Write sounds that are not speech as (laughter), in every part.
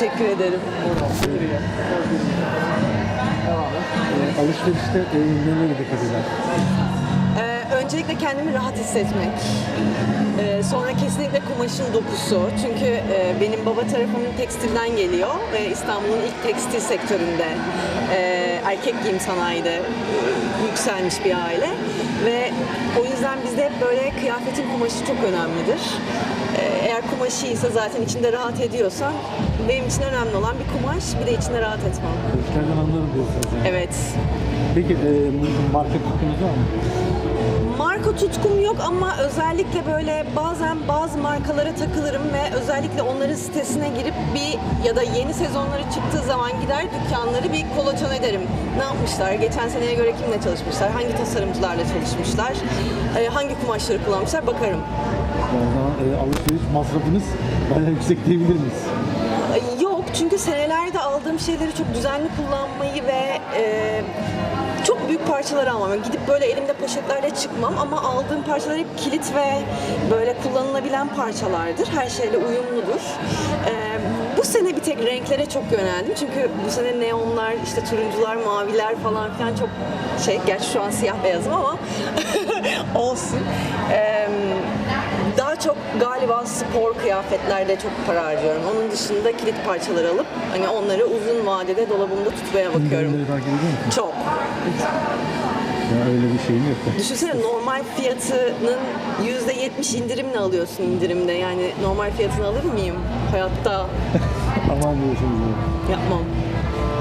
Teşekkür ederim. Ee, alışverişte e, nelere dikkat eder? Ee, öncelikle kendimi rahat hissetmek. Ee, sonra kesinlikle kumaşın dokusu. Çünkü e, benim baba tarafım tekstilden geliyor ve İstanbul'un ilk tekstil sektöründe e, erkek giyim sanayide e, yükselmiş bir aile. Ve o yüzden bizde hep böyle kıyafetin kumaşı çok önemlidir. Ee, eğer kumaşı ise zaten içinde rahat ediyorsan benim için önemli olan bir kumaş bir de içinde rahat etmem. Ölçülerden anlarım diyorsunuz yani. Evet. Peki e, marka tutkunuz var mı? Marka tutkum yok ama özellikle böyle bazen bazı markalara takılırım ve özellikle onların sitesine girip bir ya da yeni sezonları çıktığı zaman gider dükkanları bir kolaçan ederim. Ne yapmışlar? Geçen seneye göre kimle çalışmışlar? Hangi tasarımcılarla çalışmışlar? e, hangi kumaşları kullanmışlar? Bakarım. Yani o zaman e, alışveriş masrafınız bayağı yüksek diyebilir miyiz? Yok çünkü senelerde aldığım şeyleri çok düzenli kullanmayı ve e, çok büyük parçalar almam. Yani Gidip böyle elimde poşetlerle çıkmam ama aldığım parçalar hep kilit ve böyle kullanılabilen parçalardır. Her şeyle uyumludur. E, bu sene bir tek renklere çok yöneldim. Çünkü bu sene neonlar, işte turuncular, maviler falan filan çok şey. Gerçi şu an siyah beyazım ama (laughs) olsun. E, daha çok galiba spor kıyafetlerde çok para harcıyorum. Onun dışında kilit parçalar alıp hani onları uzun vadede dolabımda tutmaya bakıyorum. İndirimleri takip ediyor musun? Çok. Ya öyle bir şeyim yok da. Düşünsene normal fiyatının %70 indirimle alıyorsun indirimde. Yani normal fiyatını alır mıyım? Hayatta (laughs) Aman diyorsunuz. yapmam.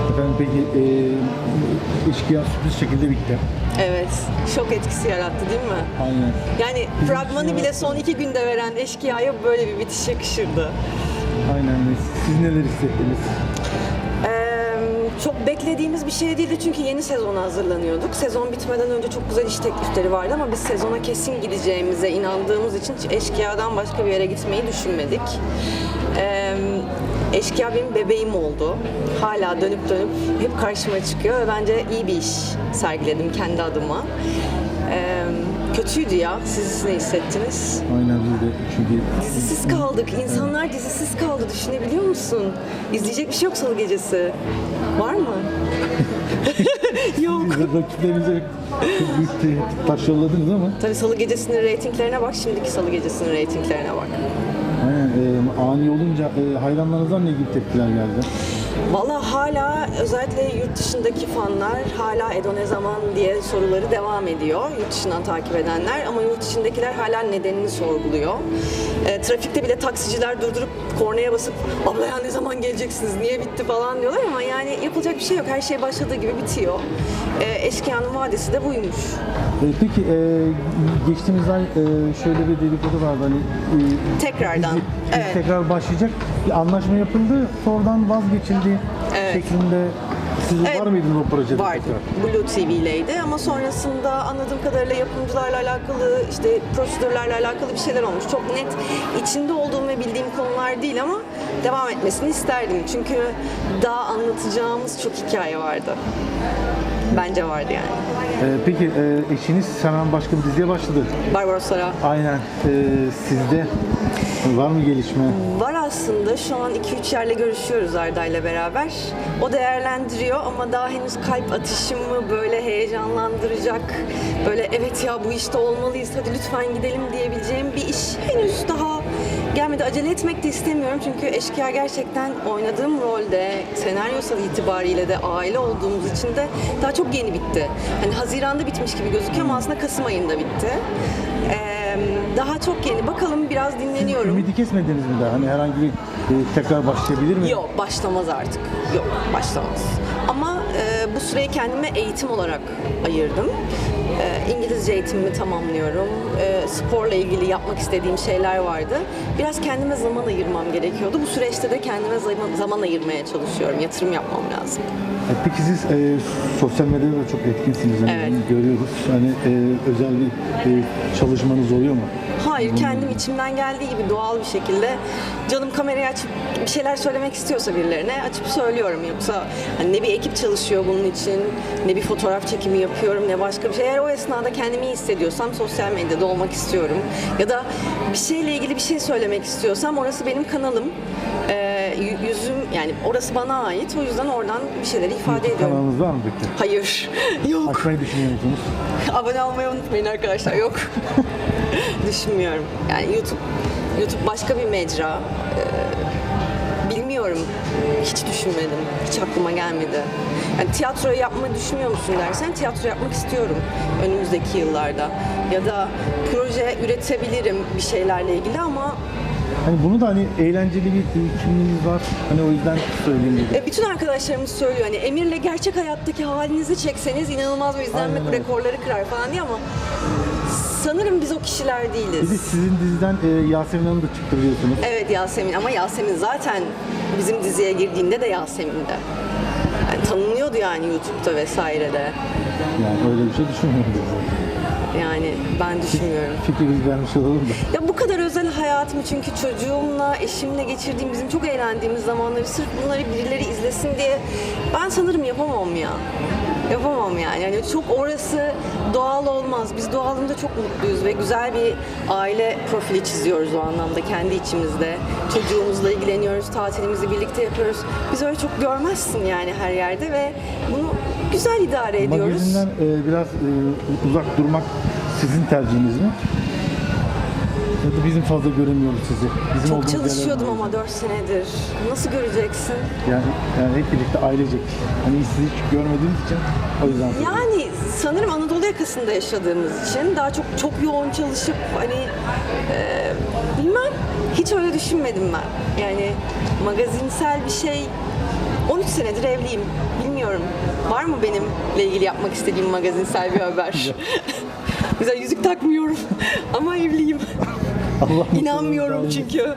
Efendim peki e, eşkıya sürpriz şekilde bitti. Evet. Şok etkisi yarattı değil mi? Aynen. Yani fragmanı bile son iki günde veren eşkıyaya böyle bir bitiş yakışırdı. Aynen. Siz neler hissettiniz? Çok beklediğimiz bir şey değildi çünkü yeni sezona hazırlanıyorduk. Sezon bitmeden önce çok güzel iş teklifleri vardı ama biz sezona kesin gideceğimize inandığımız için eşkıyadan başka bir yere gitmeyi düşünmedik. Ee, eşkıya benim bebeğim oldu. Hala dönüp dönüp hep karşıma çıkıyor ve bence iyi bir iş sergiledim kendi adıma. Kötüydü ya. Siz ne hissettiniz? Aynen biz de çünkü Dizisiz kaldık. İnsanlar dizisiz kaldı. Düşünebiliyor musun? İzleyecek bir şey yok salı gecesi. Var mı? (laughs) yok. Biz rakiplerimize çok büyük tehdit taş yolladınız ama Tabii salı gecesinin reytinglerine bak. Şimdiki salı gecesinin reytinglerine bak. aynen, e, ani olunca e, hayranlarınızdan ne gibi tepkiler geldi? Valla hala özellikle yurt dışındaki fanlar hala Edo ne zaman diye soruları devam ediyor. Yurt dışından takip edenler ama yurt dışındakiler hala nedenini sorguluyor. E, trafikte bile taksiciler durdurup kornaya basıp abla ya ne zaman geleceksiniz niye bitti falan diyorlar ama yani yapılacak bir şey yok. Her şey başladığı gibi bitiyor. E, Eşkıyanın vadesi de buymuş. E, peki e, geçtiğimiz ay e, şöyle bir dedikodu vardı hani e, Tekrardan, dizi- dizi evet. tekrar başlayacak bir anlaşma yapıldı sonradan vazgeçildi Evet. şeklinde siz Evet. var mıydınız o projede Vardı. tekrar? Blue TV'leydi ama sonrasında anladığım kadarıyla yapımcılarla alakalı, işte prosedürlerle alakalı bir şeyler olmuş. Çok net içinde olduğum ve bildiğim konular değil ama devam etmesini isterdim. Çünkü daha anlatacağımız çok hikaye vardı. Bence vardı yani. E, peki e, eşiniz hemen başka bir diziye başladı. Barbaroslara Aynen. E, sizde var mı gelişme? Var aslında. Şu an 2-3 yerle görüşüyoruz Arda'yla beraber. O değerlendiriyor ama daha henüz kalp atışımı böyle heyecanlandıracak, böyle evet ya bu işte olmalıyız hadi lütfen gidelim diyebileceğim bir iş henüz daha gelmedi. Acele etmek de istemiyorum çünkü Eşkıya gerçekten oynadığım rolde, senaryosal itibariyle de aile olduğumuz için de daha çok yeni bitti. Hani Haziran'da bitmiş gibi gözüküyor ama aslında Kasım ayında bitti. Ee, daha çok yeni. Bakalım biraz dinleniyorum. Ümidi kesmediniz mi daha? Hani herhangi bir e, tekrar başlayabilir mi? Yok başlamaz artık. Yok başlamaz. Ama e, bu süreyi kendime eğitim olarak ayırdım. E, İngilizce eğitimimi tamamlıyorum. E, sporla ilgili yapmak istediğim şeyler vardı. Biraz kendime zaman ayırmam gerekiyordu. Bu süreçte de kendime zaman, zaman ayırmaya çalışıyorum. Yatırım yapmam lazım. E, Peki siz e, sosyal medyada da çok etkinsiniz. Yani Evet. Görüyoruz. Hani e, özel bir e, çalışmanız oluyor mu? Hayır, kendim içimden geldiği gibi doğal bir şekilde canım kamerayı açıp bir şeyler söylemek istiyorsa birilerine açıp söylüyorum. Yoksa hani ne bir ekip çalışıyor bunun için, ne bir fotoğraf çekimi yapıyorum, ne başka bir şey. Eğer o esnada kendimi iyi hissediyorsam sosyal medyada olmak istiyorum. Ya da bir şeyle ilgili bir şey söylemek istiyorsam orası benim kanalım. Yü- yüzüm yani orası bana ait. O yüzden oradan bir şeyleri ifade ediyorum. Kanalınız var mı peki? Hayır. (laughs) Yok. Açmayı düşünüyor musunuz? Abone olmayı unutmayın arkadaşlar. Yok. (laughs) Düşünmüyorum. Yani YouTube YouTube başka bir mecra. Ee, bilmiyorum. Hiç düşünmedim. Hiç aklıma gelmedi. Yani tiyatroyu yapmayı düşünüyor musun dersen tiyatro yapmak istiyorum önümüzdeki yıllarda. Ya da proje üretebilirim bir şeylerle ilgili ama Hani bunu da hani eğlenceli bir kimliğiniz var. Hani o yüzden söyleyeyim dedim. E, bütün arkadaşlarımız söylüyor hani Emir'le gerçek hayattaki halinizi çekseniz inanılmaz bir izlenme Aynen rekorları kırar falan diye ama sanırım biz o kişiler Bir de değiliz. sizin diziden e, Yasemin Hanım'ı da çıktırıyorsunuz. Evet Yasemin ama Yasemin zaten bizim diziye girdiğinde de Yasemin'de. Yani tanınıyordu yani YouTube'da vesairede. Yani öyle bir şey düşünmüyorum. Yani ben düşünmüyorum. Fikrinizi vermiş olalım da. Ya bu kadar özel hayatımı çünkü çocuğumla, eşimle geçirdiğim, bizim çok eğlendiğimiz zamanları sırf bunları birileri izlesin diye ben sanırım yapamam ya. Yapamam yani. yani çok orası doğal olmaz. Biz doğalında çok mutluyuz ve güzel bir aile profili çiziyoruz o anlamda kendi içimizde. Çocuğumuzla ilgileniyoruz, tatilimizi birlikte yapıyoruz. Biz öyle çok görmezsin yani her yerde ve bunu güzel idare ediyoruz. Magazinden e, biraz e, uzak durmak sizin tercihiniz mi? Ya da bizim fazla göremiyoruz sizi. Bizim Çok olduğumuz çalışıyordum ama 4 senedir. Nasıl göreceksin? Yani, yani hep birlikte ailecek. Hani sizi hiç görmediğimiz için o yüzden. Yani sanırım Anadolu yakasında yaşadığımız için daha çok çok yoğun çalışıp hani e, bilmem hiç öyle düşünmedim ben. Yani magazinsel bir şey 13 senedir evliyim. Bilmiyorum. Var mı benimle ilgili yapmak istediğim magazinsel bir haber? (laughs) Güzel yüzük takmıyorum (laughs) ama evliyim. (laughs) Allah (laughs) İnanmıyorum çünkü.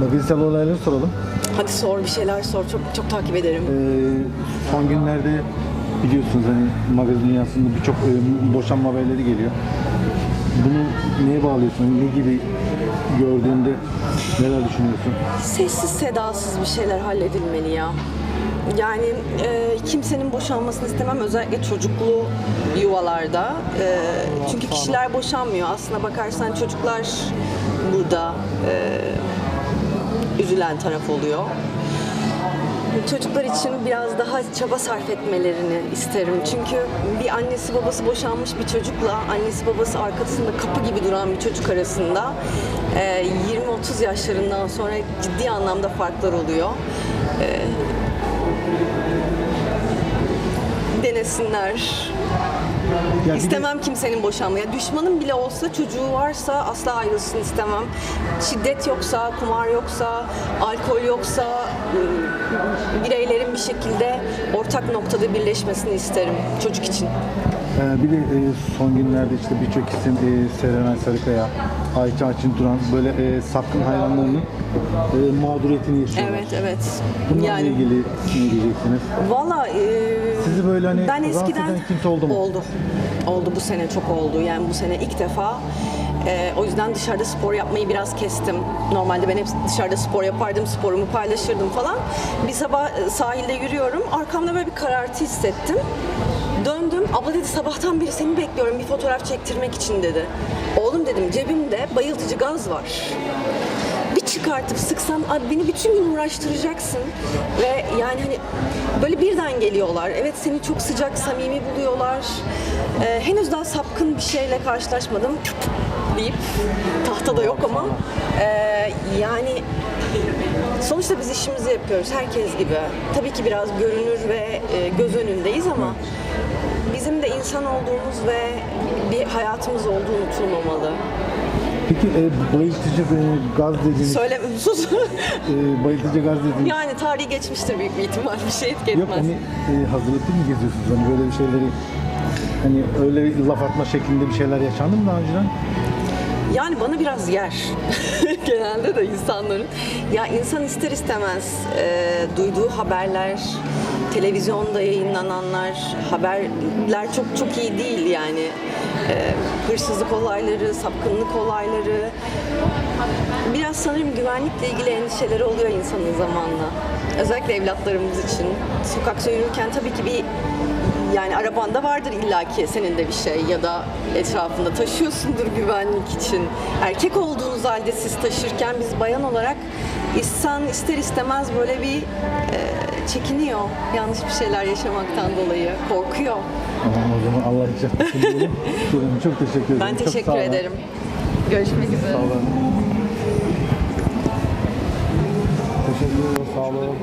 Magazinsel olayları soralım. Hadi sor bir şeyler sor. Çok çok takip ederim. Ee, son günlerde biliyorsunuz hani magazin dünyasında birçok e, boşanma haberleri geliyor. Bunu neye bağlıyorsun? Ne gibi gördüğünde neler düşünüyorsun? sessiz sedasız bir şeyler halledilmeli ya. Yani e, kimsenin boşanmasını istemem özellikle çocuklu yuvalarda. E, çünkü kişiler boşanmıyor. Aslına bakarsan çocuklar burada e, üzülen taraf oluyor. Çocuklar için biraz daha çaba sarf etmelerini isterim. Çünkü bir annesi babası boşanmış bir çocukla annesi babası arkasında kapı gibi duran bir çocuk arasında e, 20-30 yaşlarından sonra ciddi anlamda farklar oluyor. E, denesinler. Ya bir de- İstemem kimsenin boşanmaya. Düşmanım bile olsa çocuğu varsa asla ayrılsın istemem. Şiddet yoksa, kumar yoksa, alkol yoksa ıı, bireylerin bir şekilde ortak noktada birleşmesini isterim çocuk için. Ee, bir de e, son günlerde işte birçok isim e, Serenay Sarıkaya, Ayça Açın Turan böyle e, sapkın hayranlarının e, mağduriyetini yaşıyorlar. Evet, evet. Bunlarla Yani ilgili ne diyeceksiniz? valla e, Sizi böyle hani ben rahatsız eskiden eden kimse oldu mu? Oldu. Oldu bu sene çok oldu. Yani bu sene ilk defa e, o yüzden dışarıda spor yapmayı biraz kestim. Normalde ben hep dışarıda spor yapardım, sporumu paylaşırdım falan. Bir sabah e, sahilde yürüyorum. Arkamda böyle bir karartı hissettim. Döndüm. Abla dedi sabahtan beri seni bekliyorum bir fotoğraf çektirmek için dedi. Oğlum dedim cebimde bayıltıcı gaz var çıkartıp sıksam abi beni bütün gün uğraştıracaksın ve yani hani böyle birden geliyorlar. Evet seni çok sıcak, samimi buluyorlar. Ee, henüz daha sapkın bir şeyle karşılaşmadım deyip tahtada yok ama ee, yani sonuçta biz işimizi yapıyoruz herkes gibi. Tabii ki biraz görünür ve e, göz önündeyiz ama bizim de insan olduğumuz ve bir hayatımız olduğu unutulmamalı. Peki e, bayıltıcı e, gaz dediğiniz, Söyle sus. e, bayıltıcı gaz dediğiniz Yani tarihi geçmiştir büyük bir ihtimal bir şey etki Yok etmez. hani e, hazırlıklı mı geziyorsunuz? Hani böyle bir şeyleri hani öyle laf atma şeklinde bir şeyler yaşandı mı daha önceden? Yani bana biraz yer (laughs) genelde de insanların. Ya insan ister istemez e, duyduğu haberler, televizyonda yayınlananlar, haberler çok çok iyi değil yani. E, hırsızlık olayları, sapkınlık olayları. Biraz sanırım güvenlikle ilgili endişeleri oluyor insanın zamanla. Özellikle evlatlarımız için. Sokakta yürürken tabii ki bir yani arabanda vardır illaki senin de bir şey ya da etrafında taşıyorsundur güvenlik için. Erkek olduğunuz halde siz taşırken biz bayan olarak insan ister istemez böyle bir e, çekiniyor. Yanlış bir şeyler yaşamaktan dolayı korkuyor. Tamam o zaman Allah için diyelim. (laughs) Çok teşekkür ederim. Ben Çok teşekkür sağ olun. ederim. Görüşmek üzere. Sağ olun. Teşekkür ederim. Sağ olun.